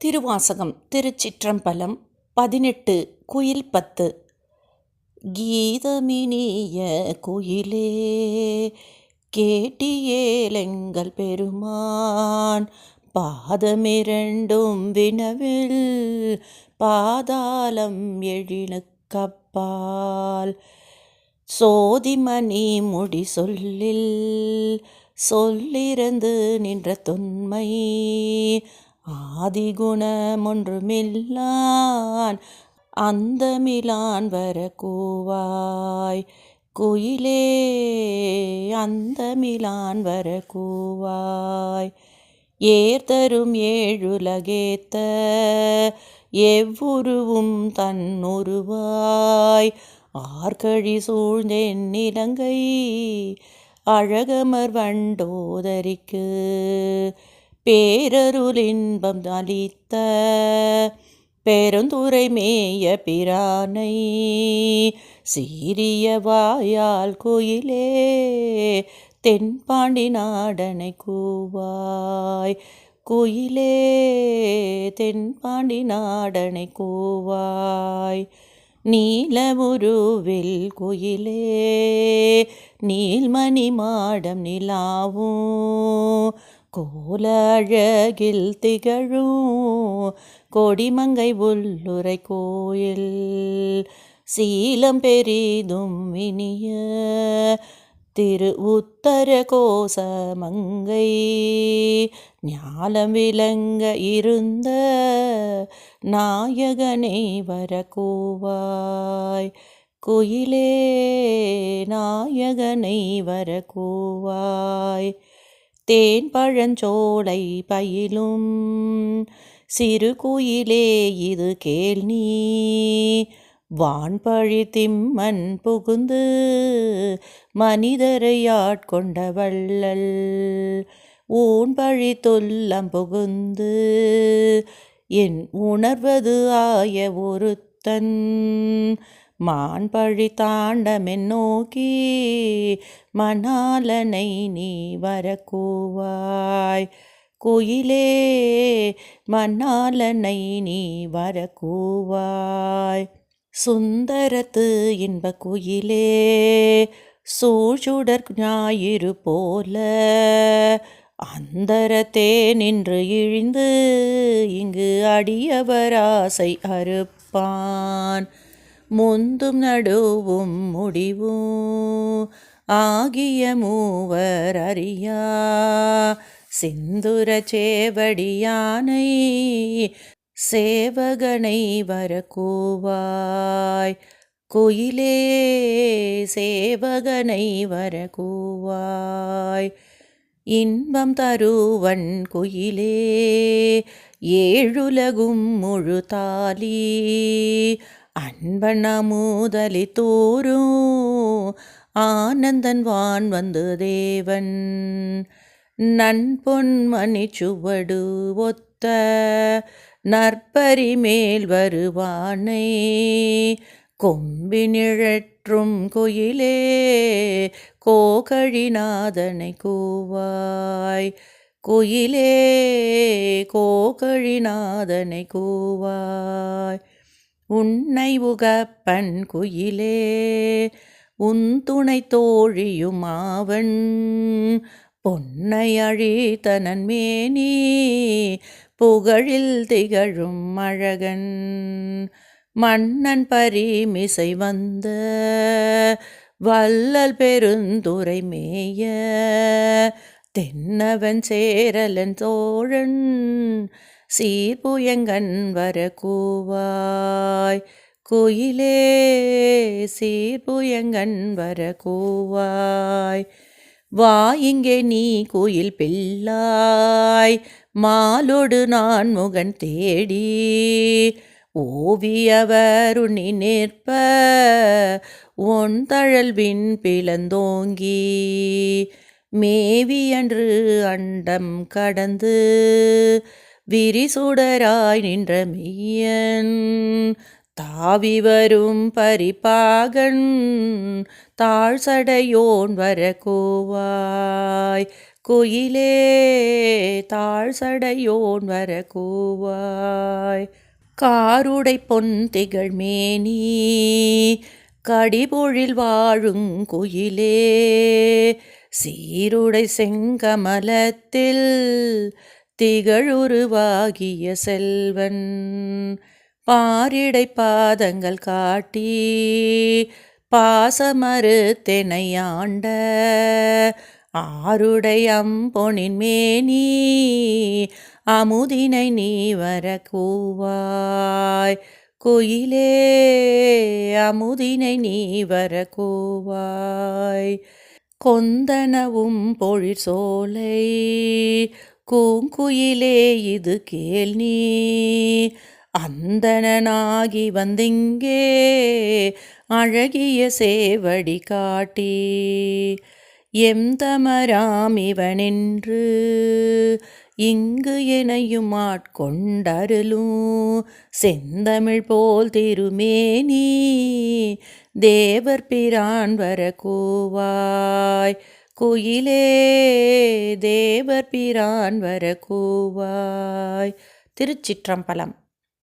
திருவாசகம் திருச்சிற்றம்பலம் பதினெட்டு குயில் பத்து. கீதமினிய குயிலே கேட்டியேலெங்கள் பெருமான் பாதமிரண்டும் வினவில் பாதாளம் எழினுக்கப்பால் சோதிமணி முடி சொல்லில் சொல்லிருந்து நின்ற தொன்மை ஆதிகுணமொன்றுமில்லான் அந்தமிலான் வர கூவாய் குயிலே அந்தமிலான் வர கூவாய் ஏர்தரும் ஏழுலகேத்த எவ்வுருவும் தன்னுருவாய். ஆர்கழி சூழ்ந்தென் நிலங்கை அழகமர் வண்டோதரிக்கு பேரருளின்பம் அளித்த பெருந்துரை மேய பிரானை சீரிய வாயால் கோயிலே தென்பாண்டி நாடனை கூவாய். குயிலே தென்பாண்டி நாடனை கூவாய். நீலமுருவில் குயிலே நீல்மணி மாடம் நிலாவும். கோல அழகில் திகழும் கொடிமங்கை உள்ளுரை கோயில். சீலம் பெரிதும் இனிய திரு உத்தர கோசமங்கை. ஞாலம் விளங்க இருந்த நாயகனை வரக்கூவாய். குயிலே நாயகனை வரக்கூவாய். கூவாய் தேன் பழஞ்சோலை பயிலும். சிறு குயிலே இது கேள் நீ. வான்பழி திம்மன் புகுந்து மனிதரை ஆட்கொண்ட வள்ளல். ஊன் பழி தொல்லம் புகுந்து என் உணர்வது ஆய ஒருத்தன். மான்பழி தாண்டமென்னோக்கி மணாலனை நீ வரக்கூவாய். கோயிலே மணாலனை நீ வரக்கூவாய். சுந்தரத்து இன்ப குயிலே சூழ்சுடர் ஞாயிறு போல அந்தரத்தே நின்று இழிந்து இங்கு அடியவராசை அறுப்பான். முந்தும் நடுவும் முடிவும் ஆகிய மூவர் அறியா. சிந்துர சேவடியானை சேவகனை வரக்கூவாய். குயிலே சேவகனை வரக்கூவாய். இன்பம் தருவன் குயிலே ஏழுலகும் முழு தாலி மூதலி தோறும் ஆனந்தன் வான் வந்து தேவன். நண்பொன்மணி சுவடு ஒத்த நற்பரி மேல் வருவானை. கொம்பினிழற்றும் குயிலே கோகழிநாதனை கூவாய். குயிலே கோகழிநாதனை கூவாய். உன்னை உகப்பன் குயிலே உன் துணை தோழியுமாவன் பொன்னை அழித்தனன் மேனி புகழில் திகழும் அழகன். மன்னன் பரிமிசை வந்த வல்லல் பெருந்துரை மேய தென்னவன் சேரலன் தோழன். சீர்புயங்கன் வர கூவாய் கோயிலே சீர்புயங்கன் வர கூவாய் வா இங்கே நீ கோயில் பிள்ளாய். மாலோடு நான் முகன் தேடி. ஓவியவருணி நிற்ப. உன் தழல்வின் பிளந்தோங்கி. மேவி அன்று அண்டம் கடந்து. விரிசுடராய் நின்ற மெய்யன் தாவி வரும் பரிபாகன் தாழ் சடையோன் வர கோவாய். குயிலே தாழ் சடையோன் வர கோவாய். காருடை பொன் திகழ்மேனி கடிபொழில் வாழும் குயிலே சீருடை செங்கமலத்தில் திகழுருவாகிய செல்வன் பாரிடை பாதங்கள் காட்டி பாசமறு தெனையாண்ட ஆருடை அம்பொனின் மேனி அமுதினை நீ வர கூவாய் குயிலே அமுதினை நீ வர கூவாய் கொந்தனவும் பொழிற் சோலை கூங்குயிலே இது கேள் நீ. அந்தனாகி வந்திங்கே அழகிய சேவடி காட்டி. எம் தமராம் இவனென்று இங்கு எனையும் ஆட்கொண்டருளும். செந்தமிழ் போல் திருமேனி தேவர் பிரான் வர கூவாய். குயிலே தேவர் பிரான் வர கூவாய் திருச்சிற்றம்பலம்.